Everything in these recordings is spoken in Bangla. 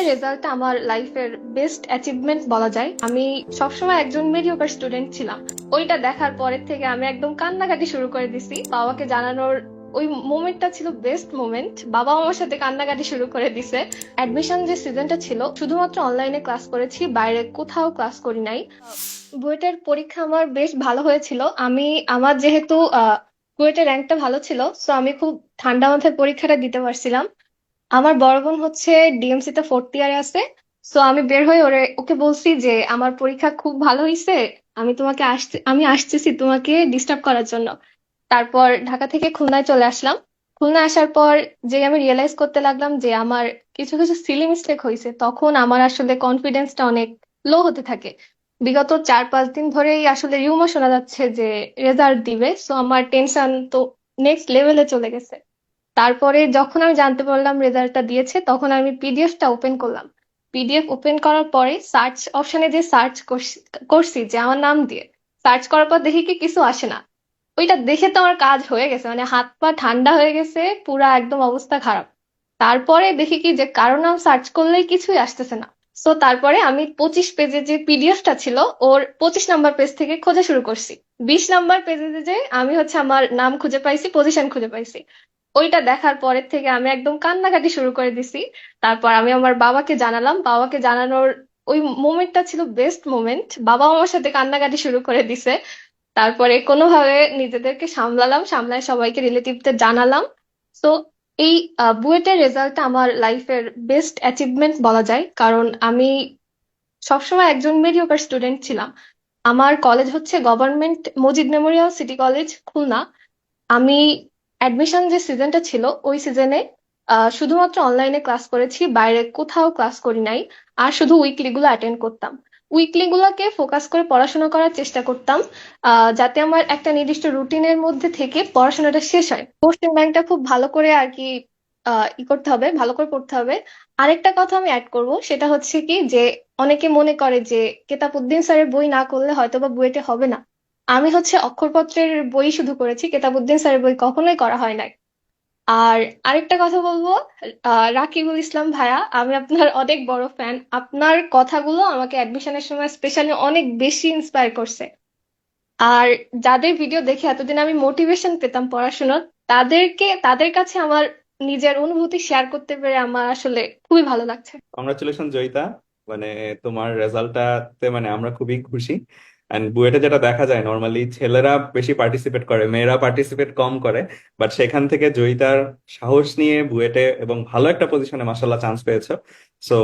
বুয়েটের রেজাল্টটা আমার লাইফের বেস্ট অ্যাচিভমেন্ট বলা যায়। আমি সবসময় একজন মেডিওকার স্টুডেন্ট ছিলাম। ওইটা দেখার পরের থেকে আমি একদম কান্নাকাটি শুরু করে দিছি। বাবাকে জানানোর ওই মোমেন্টটা ছিল বেস্ট মোমেন্ট বাবা আমার সাথে কান্নাকাটি শুরু করে দিছে। অ্যাডমিশন যে সিজনটা ছিল, শুধুমাত্র অনলাইনে ক্লাস করেছি, বাইরে কোথাও ক্লাস করি নাই। বুয়েটের পরীক্ষা আমার বেশ ভালো হয়েছিল। আমি, আমার যেহেতু বুয়েটের র্যাঙ্কটা ভালো ছিল সো আমি খুব ঠান্ডা মাথায় পরীক্ষাটা দিতে পারছিলাম। আমার বড় বোন হচ্ছে ডিএমসি তে ফোর্থ ইয়ারে আছে সো আমি বের হয়ে ওরে, ওকে বলছি যে আমার পরীক্ষা খুব ভালো হয়েছে আমি তোমাকে আসতে, আমি আসতেছি তোমাকে ডিস্টার্ব করার জন্য। তারপর ঢাকা থেকে খুলনায় চলে আসলাম। খুলনা আসার পর যে আমি রিয়েলাইজ করতে লাগলাম যে আমার কিছু কিছু সিলি মিস্টেক হয়েছে তখন আমার আসলে কনফিডেন্সটা অনেক লো হতে থাকে। বিগত চার, পাঁচ দিন ধরেই আসলে রিউমার শোনা যাচ্ছে যে রেজাল্ট দিবে সো আমার টেনশন তো নেক্সট লেভেলে চলে গেছে। তারপরে যখন আমি জানতে পারলাম রেজাল্টটা দিয়েছে, তখন আমি পিডিএফটা ওপেন করলাম। পিডিএফ ওপেন করার পরে সার্চ অপশনে যে সার্চ করছি যে আমার নাম দিয়ে সার্চ করার পর দেখি কি কিছু আসে না। ওইটা দেখে তো আমার কাজ হয়ে গেছে মানে হাত পা ঠান্ডা হয়ে গেছে, পুরা একদম অবস্থা খারাপ। তারপরে দেখি কি যে কারও নাম সার্চ করলেই কিছুই আসতেছে না। সো তারপরে আমি পঁচিশ পেজে যে পিডিএফটা ছিল, ওর পঁচিশ নাম্বার পেজ থেকে খোঁজা শুরু করছি। বিশ নাম্বার পেজে যে আমি হচ্ছে আমার নাম খুঁজে পাইছি পজিশন খুঁজে পাইছি। ওইটা দেখার পরের থেকে আমি একদম কান্নাকাটি শুরু করে দিছি। তারপর আমি আমার বাবাকে জানালাম। বাবাকে জানানোর ওই মোমেন্টটা ছিল বেস্ট মোমেন্ট বাবা আমার সাথে কান্নাকাটি শুরু করে দিছে। তারপরে কোনোভাবে নিজেদেরকে সামলালাম, সামলায় সবাইকে রিলেটিভদের জানালাম। তো এই বুয়েটের রেজাল্টটা আমার লাইফের বেস্ট অ্যাচিভমেন্ট বলা যায়। কারণ আমি সবসময় একজন মেডিওকার স্টুডেন্ট ছিলাম। আমার কলেজ হচ্ছে government Majid memorial city college, Khulna. আমি অ্যাডমিশন যে সিজনটা ছিল, ওই সিজনে শুধুমাত্র অনলাইনে ক্লাস করেছি, বাইরে কোথাও ক্লাস করি নাই, আর শুধু উইকলি গুলো অ্যাটেন্ড করতাম। উইকলি গুলোকে ফোকাস করে পড়াশোনা করার চেষ্টা করতাম যাতে আমার একটা নির্দিষ্ট রুটিনের মধ্যে থেকে পড়াশোনাটা শেষ হয়। কোশ্চেন ব্যাংকটা খুব ভালো করে আর কি ই করতে হবে, ভালো করে পড়তে হবে। আরেকটা কথা আমি অ্যাড করব, সেটা হচ্ছে কি যে, অনেকে মনে করে যে, কেতাবউদ্দিন স্যারের বই না করলে হয়তো বা বুয়েটে হবে না। আমি হচ্ছে অক্ষরপত্রের বই শুধু করেছি কেতাবুদ্দিন স্যারের বই কখনোই করা হয় নাই। আর আরেকটা কথা বলব রাকিবুল ইসলাম ভাইয়া, আমি আপনার অনেক বড় ফ্যান আপনার কথাগুলো আমাকে অ্যাডমিশনের সময় স্পেশালি অনেক বেশি ইন্সপায়ার করছে। আর যাদের ভিডিও দেখে এতদিন আমি মোটিভেশন পেতাম পড়াশোনার, তাদেরকে, তাদের কাছে আমার নিজের অনুভূতি শেয়ার করতে পেরে আমার আসলে খুবই ভালো লাগছে। কংগ্রাচুলেশন জয়িতা। মানে তোমার রেজাল্টটাতে মানে আমরা খুবই খুশি। অ্যান্ড বুয়েটে যেটা দেখা যায় নর্মালি ছেলেরা বেশি পার্টিসিপেট করে, মেয়েরা পার্টিসিপেট কম করে বাট সেখান থেকে জয়িতার সাহস নিয়ে বুয়েটে এবং ভালো একটা পজিশনে মাসাল্লাহ চান্স পেয়েছ। So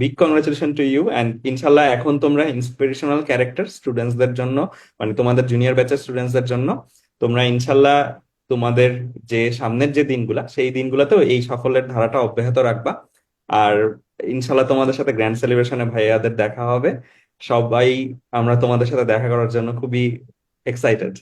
big congratulation to you and ইনশাল্লাহ এখন তোমরা ইন্সপিরেশনাল ক্যারেক্টার স্টুডেন্টসদের জন্য মানে তোমাদের জুনিয়র ব্যাচের স্টুডেন্টসদের জন্য, তোমরা ইনশাল্লাহ তোমাদের যে সামনের যে দিনগুলা, সেই দিনগুলোতেও এই সাফল্যের ধারাটা অব্যাহত রাখবা। আর ইনশাল্লাহ তোমাদের সাথে গ্র্যান্ড সেলিব্রেশনে ভাইয়াদের দেখা হবে। সবাই আমরা তোমাদের সাথে দেখা করার জন্য খুবই এক্সাইটেড